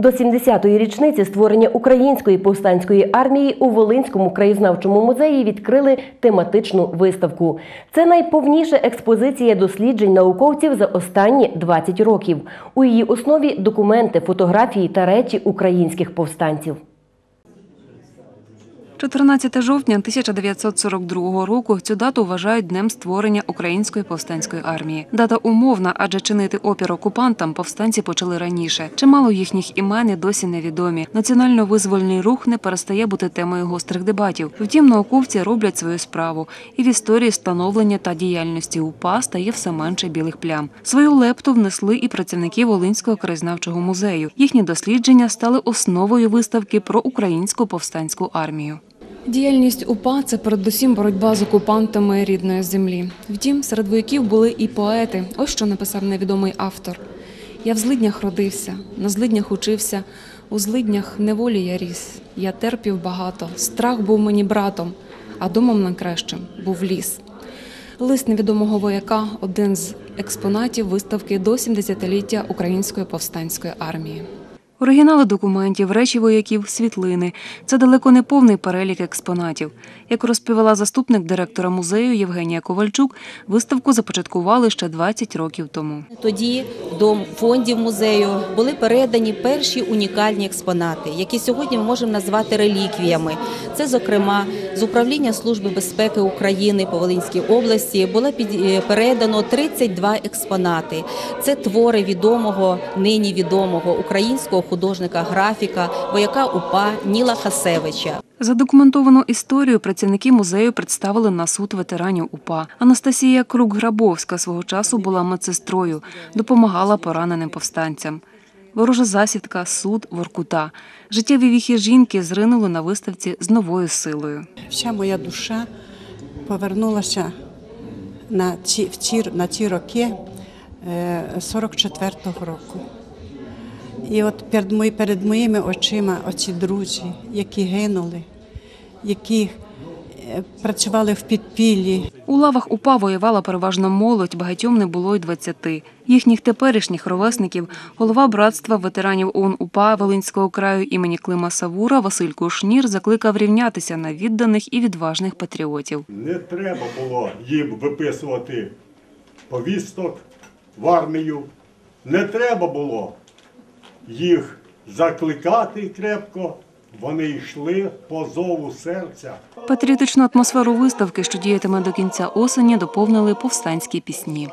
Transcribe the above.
До 70-ї річниці створення української повстанської армії у Волинському краєзнавчому музеї відкрили тематичну виставку. Це найповніша експозиція досліджень науковців за останні 20 років. У її основі документи, фотографії та речі українських повстанців. 14 жовтня 1942 року цю дату вважають днем створення Української повстанської армії. Дата умовна, адже чинити опір окупантам повстанці почали раніше. Чимало їхніх імен і досі невідомі. Національно-визвольний рух не перестає бути темою гострих дебатів. Втім, науковці роблять свою справу, і в історії становлення та діяльності УПА стає все менше білих плям. Свою лепту внесли і працівники Волинського краєзнавчого музею. Їхні дослідження стали основою виставки про українську повстанську армію. Діяльність УПА це передусім боротьба з окупантами рідної землі. Втім, серед вояків були і поети. Ось що написав невідомий автор. Я в злиднях родився, на злиднях учився, у злиднях неволі я ріс. Я терпів багато, страх був мені братом, а домом найкращим був ліс. Лист невідомого вояка один з експонатів виставки до 70-ліття Української повстанської армії. Оригінали документів, речі вояків, світлини це далеко не повний перелік експонатів. Як розповіла заступник директора музею Євгенія Ковальчук, виставку започаткували ще 20 років тому. Тоді до фондів музею були передані перші унікальні експонати, які сьогодні ми можемо назвати реліквіями. Це, зокрема, з управління Служби безпеки України по Волинській області було е, передано 32 експонати. Це твори відомого, нині відомого українського художника-графіка, вояка УПА Ніла Хасевича. Задокументовану історію працівники музею представили на суд ветеранів УПА. Анастасія Крук-Грабовська свого часу була медсестрою, допомагала пораненим повстанцям. Ворожа засідка, суд, Воркута. Життєві віхи жінки зринули на виставці з новою силою. Вся моя душа повернулася на ці, в ці, на ті роки е, 44-го року. І от перед, мої, перед моїми очима оці друзі, які гинули, які е, працювали в підпіллі, У лавах УПА воювала переважно молодь, багатьом не було й 20. Їхніх теперішніх ровесників голова братства ветеранів ОУН УПА Волинського краю імені Клима Савура Василь Кушнір закликав рівнятися на відданих і відважних патріотів. Не треба було їм виписувати повісток в армію. Не треба було їх закликати крепко. Вони йшли по зову серця. Патріотичну атмосферу виставки, що діятиме до кінця осені, доповнили повстанські пісні.